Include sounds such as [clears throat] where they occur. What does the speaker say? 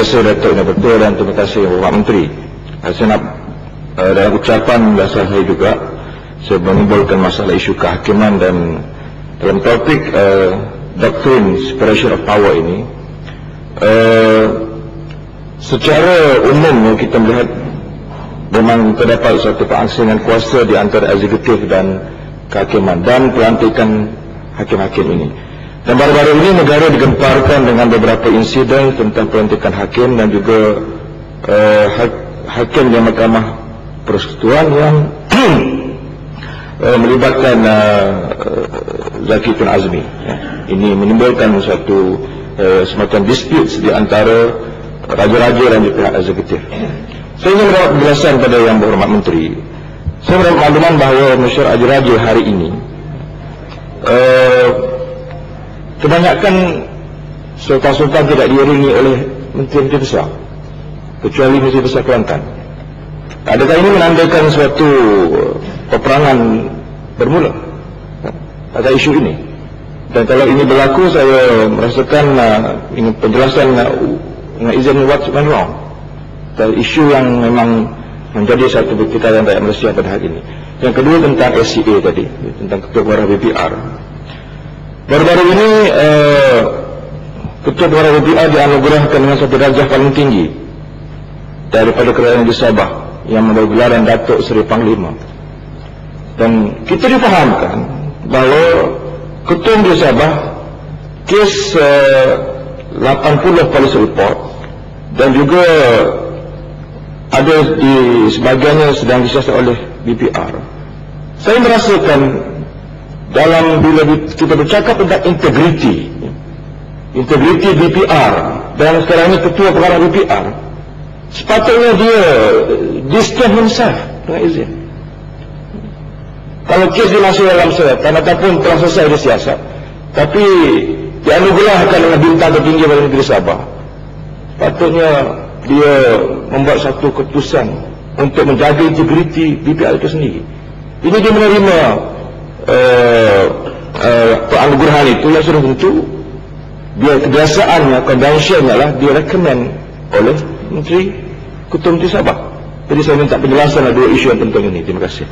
kasih Datuk Ina Betul dan terima kasih Bapak Menteri. Saya nak uh, dalam ucapan dasar saya juga saya menimbulkan masalah isu kehakiman dan dalam topik uh, doktrin separation of power ini uh, secara umum kita melihat memang terdapat satu keangsingan kuasa di antara eksekutif dan kehakiman dan pelantikan hakim-hakim ini. Dan baru-baru ini negara digemparkan dengan beberapa insiden tentang pelantikan hakim dan juga uh, hakim di mahkamah persekutuan yang uh, [clears throat] melibatkan uh, Zaki Tun Azmi. Ya. Ini menimbulkan satu uh, semacam dispute di antara raja-raja dan juga pihak eksekutif. Saya ingin mendapat penjelasan pada yang berhormat menteri. Saya mendapat makluman bahawa masyarakat raja-raja hari ini uh, kebanyakan sultan-sultan tidak diiringi oleh menteri-menteri besar kecuali menteri besar Kelantan. Adakah ini menandakan suatu peperangan bermula? Pada isu ini. Dan kalau ini berlaku saya merasakan uh, penjelasan uh, dengan izin what's went wrong dan isu yang memang menjadi satu pertikaian rakyat Malaysia pada hari ini. Yang kedua tentang SCA tadi tentang ketua warah BPR Baru-baru ini uh, Ketua Pengarah BPA dianugerahkan dengan satu darjah paling tinggi daripada kerajaan di Sabah yang membawa gelaran Datuk Seri Panglima. Dan kita difahamkan bahawa Ketua di Sabah kes uh, 80 polis report dan juga ada di sebagiannya sedang disiasat oleh BPR. Saya merasakan dalam bila kita bercakap tentang integriti. Integriti BPR dan sekarang ini ketua pengarah BPR sepatutnya dia disclaim himself dengan izin. Kalau kes dia masuk dalam surat tanda pun telah selesai dia siasat. Tapi dianugerahkan dengan bintang tertinggi pada negeri Sabah. Sepatutnya dia membuat satu keputusan untuk menjaga integriti BPR itu sendiri. Ini dia menerima uh, uh, penganugerahan itu yang sudah tentu dia kebiasaannya, konvensinya lah dia recommend oleh Menteri Ketua Menteri Sabah. Jadi saya minta penjelasan dua isu yang penting ini. Terima kasih